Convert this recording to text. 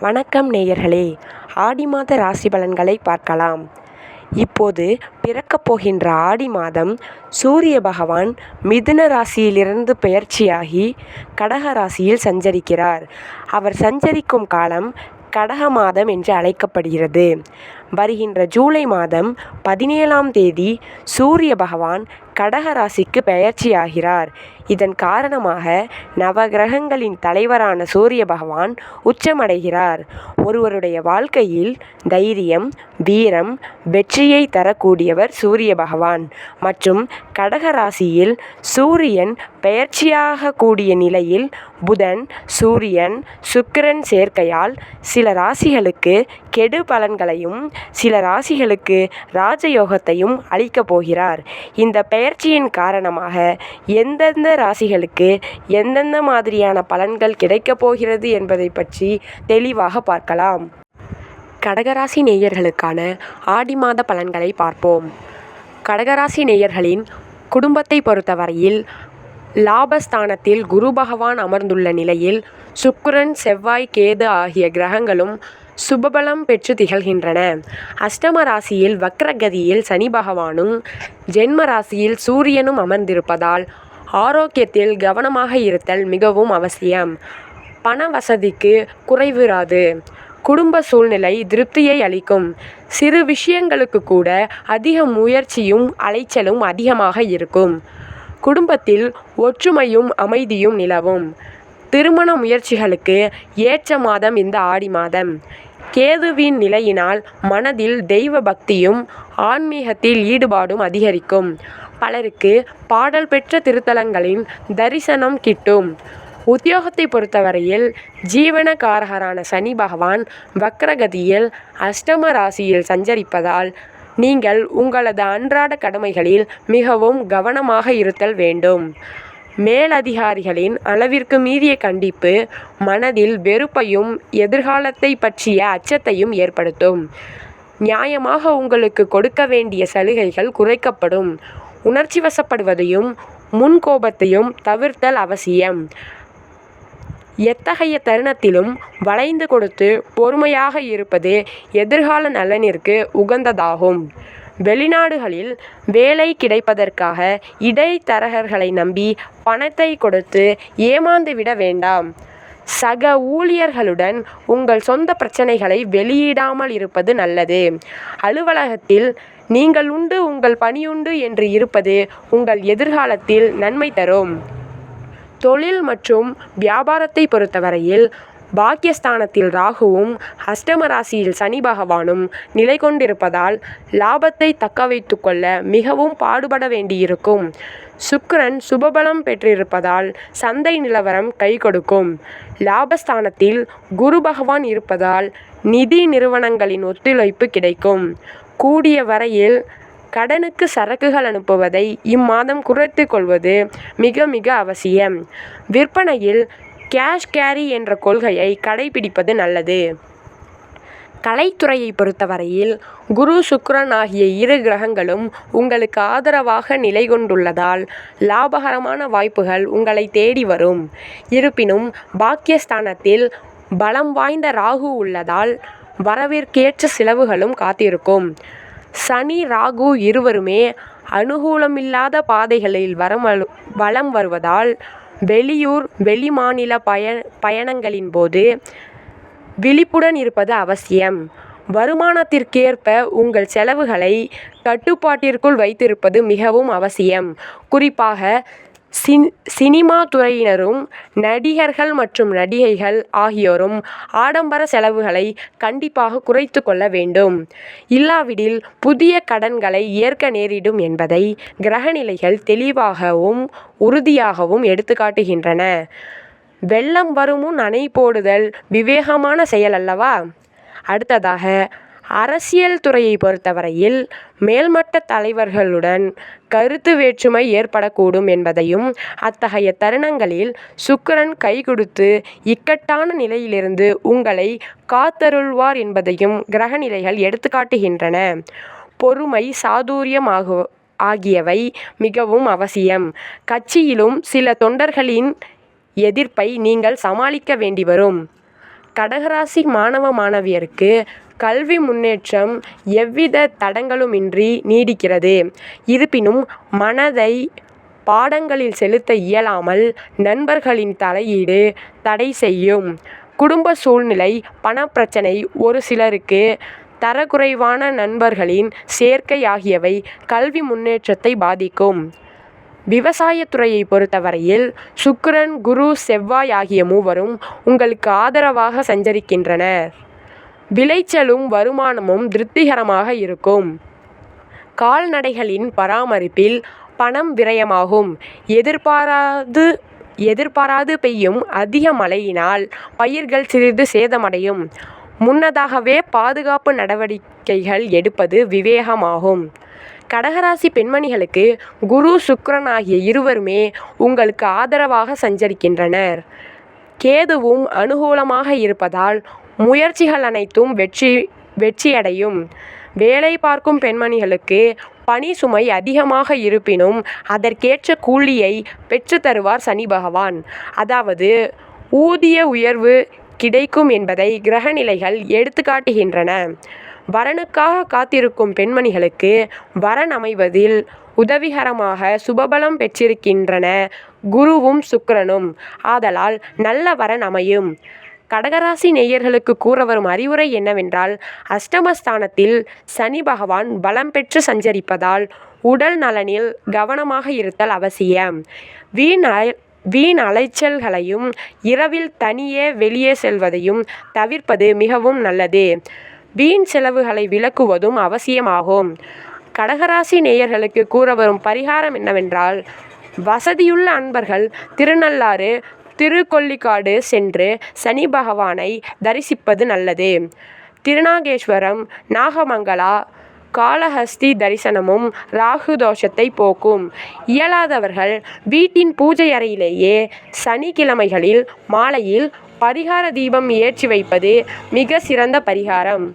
வணக்கம் நேயர்களே. ஆடி மாத ராசி பலன்களை பார்க்கலாம். இப்போது பிறக்கப் போகின்ற ஆடி மாதம் சூரிய பகவான் மிதுன ராசியிலிருந்து பெயர்ச்சியாகி கடக ராசியில் சஞ்சரிக்கிறார். அவர் சஞ்சரிக்கும் காலம் கடக மாதம் என்று அழைக்கப்படுகிறது. வருகின்ற ஜூலை மாதம் பதினேழாம் தேதி சூரிய பகவான் கடக ராசிக்கு பெயர்ச்சியாகிறார். இதன் காரணமாக நவகிரகங்களின் தலைவரான சூரிய பகவான் உச்சமடைகிறார். ஒருவருடைய வாழ்க்கையில் தைரியம் வீரம் வெற்றியை தரக்கூடியவர் சூரிய பகவான். மற்றும் கடக ராசியில் சூரியன் பெயர்ச்சியாக கூடிய நிலையில் புதன் சூரியன் சுக்கிரன் சேர்க்கையால் சில ராசிகளுக்கு கெடு பலன்களையும் சில ராசிகளுக்கு ராஜயோகத்தையும் அளிக்கப் போகிறார். இந்த பெயர்ச்சியின் காரணமாக எந்தெந்த ராசிகளுக்கு எந்தெந்த மாதிரியான பலன்கள் கிடைக்கப் போகிறது என்பதை பற்றி தெளிவாக பார்க்கலாம். கடகராசி நேயர்களுக்கான ஆடி மாத பலன்களை பார்ப்போம். கடகராசி நேயர்களின் குடும்பத்தை பொறுத்தவரையில் லாபஸ்தானத்தில் குரு பகவான் அமர்ந்துள்ள நிலையில் சுக்கிரன் செவ்வாய் கேது ஆகிய கிரகங்களும் சுபபலம் பெற்று திகழ்கின்றன. அஷ்டம ராசியில் வக்ரகதியில் சனி பகவானும் ஜென்ம ராசியில் சூரியனும் அமர்ந்திருப்பதால் ஆரோக்கியத்தில் கவனமாக இருத்தல் மிகவும் அவசியம். பண வசதிக்கு குறைவிராது குடும்ப சூழ்நிலை திருப்தியை அளிக்கும். சிறு விஷயங்களுக்கு கூட அதிக முயற்சியும் அலைச்சலும் அதிகமாக இருக்கும். குடும்பத்தில் ஒற்றுமையும் அமைதியும் நிலவும். திருமண முயற்சிகளுக்கு ஏற்ற மாதம் இந்த ஆடி மாதம். கேதுவின் நிலையினால் மனதில் தெய்வ பக்தியும் ஆன்மீகத்தில் ஈடுபாடும் அதிகரிக்கும். பலருக்கு பாடல் பெற்ற திருத்தலங்களின் தரிசனம் கிட்டும். உத்தியோகத்தை பொறுத்தவரையில் ஜீவனகாரகரான சனி பகவான் வக்ரகதியில் அஷ்டம ராசியில் சஞ்சரிப்பதால் நீங்கள் உங்களது அன்றாட கடமைகளில் மிகவும் கவனமாக இருத்தல் வேண்டும். மேலதிகாரிகளின் அளவிற்கு மீறிய கண்டிப்பு மனதில் வெறுப்பையும் எதிர்காலத்தை பற்றிய அச்சத்தையும் ஏற்படுத்தும். நியாயமாக உங்களுக்கு கொடுக்க வேண்டிய சலுகைகள் குறைக்கப்படும். உணர்ச்சி வசப்படுவதையும் முன்கோபத்தையும் தவிர்த்தல் அவசியம். எத்தகைய தருணத்திலும் வளைந்து கொடுத்து பொறுமையாக இருப்பது எதிர்கால நலனிற்கு உகந்ததாகும். வெளிநாடுகளில் வேலை கிடைப்பதற்காக இடைத்தரகர்களை நம்பி பணத்தை கொடுத்து ஏமாந்துவிட வேண்டாம். சக ஊழியர்களுடன் உங்கள் சொந்த பிரச்சனைகளை வெளியிடாமல் இருப்பது நல்லது. அலுவலகத்தில் நீங்கள் உண்டு உங்கள் பணியுண்டு என்று இருப்பது உங்கள் எதிர்காலத்தில் நன்மை தரும். தொழில் மற்றும் வியாபாரத்தை பொறுத்தவரையில் பாக்கியஸ்தானத்தில் ராகுவும் அஷ்டம ராசியில் சனி பகவானும் நிலை கொண்டிருப்பதால் லாபத்தை தக்க வைத்து கொள்ள மிகவும் பாடுபட வேண்டியிருக்கும். சுக்கிரன் சுபபலம் பெற்றிருப்பதால் சந்தை நிலவரம் கை கொடுக்கும். லாபஸ்தானத்தில் குரு பகவான் இருப்பதால் நிதி நிறுவனங்களின் ஒத்துழைப்பு கிடைக்கும். கூடிய வரையில் கடனுக்கு சரக்குகள் அனுப்புவதை இம்மாதம் குறைத்து கொள்வது மிக மிக அவசியம். விற்பனையில் கேஷ் கேரி என்ற கொள்கையை கடைபிடிப்பது நல்லது. கலைத்துறையை பொறுத்தவரையில் குரு சுக்ரன் ஆகிய இரு கிரகங்களும் உங்களுக்கு ஆதரவாக நிலை கொண்டுள்ளதால் லாபகரமான வாய்ப்புகள் உங்களை தேடி வரும். இருப்பினும் பாக்கியஸ்தானத்தில் பலம் வாய்ந்த ராகு உள்ளதால் வரவிற்கேற்ற செலவுகளும் காத்திருக்கும். சனி ராகு இருவருமே அனுகூலமில்லாத பாதைகளில் வரம் வலம் வருவதால் வெளியூர் வெளிமாநில பய பயணங்களின் போது விழிப்புடன் இருப்பது அவசியம். வருமானத்திற்கேற்ப உங்கள் செலவுகளை கட்டுப்பாட்டிற்குள் வைத்திருப்பது மிகவும் அவசியம். குறிப்பாக சின் சினிமா துறையினரும் நடிகர்கள் மற்றும் நடிகைகள் ஆகியோரும் ஆடம்பர செலவுகளை கண்டிப்பாக குறைத்து கொள்ள வேண்டும். இல்லாவிடில் புதிய கடன்களை ஏற்க நேரிடும் என்பதை கிரகநிலைகள் தெளிவாகவும் உறுதியாகவும் எடுத்துக்காட்டுகின்றன வெள்ளம் வருமுன் அணை போடுதல் விவேகமான செயல் அல்லவா? அடுத்ததாக அரசியல் துறையை பொறுத்தவரையில் மேல்மட்ட தலைவர்களுடன் கருத்து வேற்றுமை ஏற்படக்கூடும் என்பதையும் அத்தகைய தருணங்களில் சுக்கிரன் கை கொடுத்து இக்கட்டான நிலையிலிருந்து உங்களை காத்தருள்வார் என்பதையும் கிரகநிலைகள் எடுத்துக்காட்டுகின்றன பொறுமை சாதுரியம் ஆகு ஆகியவை மிகவும் அவசியம். கட்சியிலும் சில தொண்டர்களின் எதிர்ப்பை நீங்கள் சமாளிக்க வேண்டி வரும். கடகராசி மாணவ மாணவியருக்கு கல்வி முன்னேற்றம் எவ்வித தடங்கலுமின்றி நீடிக்கிறது. இருப்பினும் மனதை பாடங்களில் செலுத்த இயலாமல் நண்பர்களின் தலையீடு தடை செய்யும். குடும்ப சூழ்நிலை பணப்பிரச்சனை ஒரு சிலருக்கு தரக்குறைவான நண்பர்களின் சேர்க்கை ஆகியவை கல்வி முன்னேற்றத்தை பாதிக்கும். விவசாயத்துறையை பொறுத்தவரையில் சுக்கிரன் குரு செவ்வாய் ஆகிய மூவரும் உங்களுக்கு ஆதரவாக சஞ்சரிக்கின்றனர். விளைச்சலும் வருமானமும் திருப்திகரமாக இருக்கும். கால்நடைகளின் பராமரிப்பில் பணம் விரயமாகும். எதிர்பாராது எதிர்பாராது பெய்யும் அதிக மழையினால் பயிர்கள் சிறிது சேதமடையும். முன்னதாகவே பாதுகாப்பு நடவடிக்கைகள் எடுப்பது விவேகமாகும். கடகராசி பெண்மணிகளுக்கு குரு சுக்ரன் ஆகிய இருவருமே உங்களுக்கு ஆதரவாக சஞ்சரிக்கின்றனர். கேதுவும் அனுகூலமாக இருப்பதால் முயற்சிகள் அனைத்தும் வெற்றி வெற்றியடையும். வேலை பார்க்கும் பெண்மணிகளுக்கு பணி சுமை அதிகமாக இருப்பினும் அதற்கேற்ற கூலியை பெற்றுத் தருவார் சனி பகவான். அதாவது ஊதிய உயர்வு கிடைக்கும் என்பதை கிரக நிலைகள் வரனுக்காக காத்திருக்கும் பெண்மணிகளுக்கு வரன் அமைவதில் உதவிகரமாக சுபபலம் பெற்றிருக்கின்றன குருவும் சுக்கரனும் ஆதலால் நல்ல வரன் அமையும். கடகராசி நேயர்களுக்கு கூறவரும் அறிவுரை என்னவென்றால் அஷ்டமஸ்தானத்தில் சனி பகவான் பலம் பெற்று சஞ்சரிப்பதால் உடல் நலனில் கவனமாக இருத்தல் அவசியம். வீண் வீண் அலைச்சல்களையும் இரவில் தனியே வெளியே செல்வதையும் தவிர்ப்பது மிகவும் நல்லது. வீண் செலவுகளை விலக்குவதும் அவசியமாகும். கடகராசி நேயர்களுக்கு கூறவரும் பரிகாரம் என்னவென்றால் வசதியுள்ள அன்பர்கள் திருநள்ளாறு திருக்கொள்ளிக்காடு சென்று சனி பகவானை தரிசிப்பது நல்லது. திருநாகேஸ்வரம் நாகமங்கலா காளஹஸ்தி தரிசனமும் ராகு தோஷத்தை போக்கும். இயலாதவர்கள் வீட்டின் பூஜை அறையிலேயே சனிக்கிழமைகளில் மாலையில் பரிகார தீபம் ஏற்றி வைப்பது மிக சிறந்த பரிகாரம்.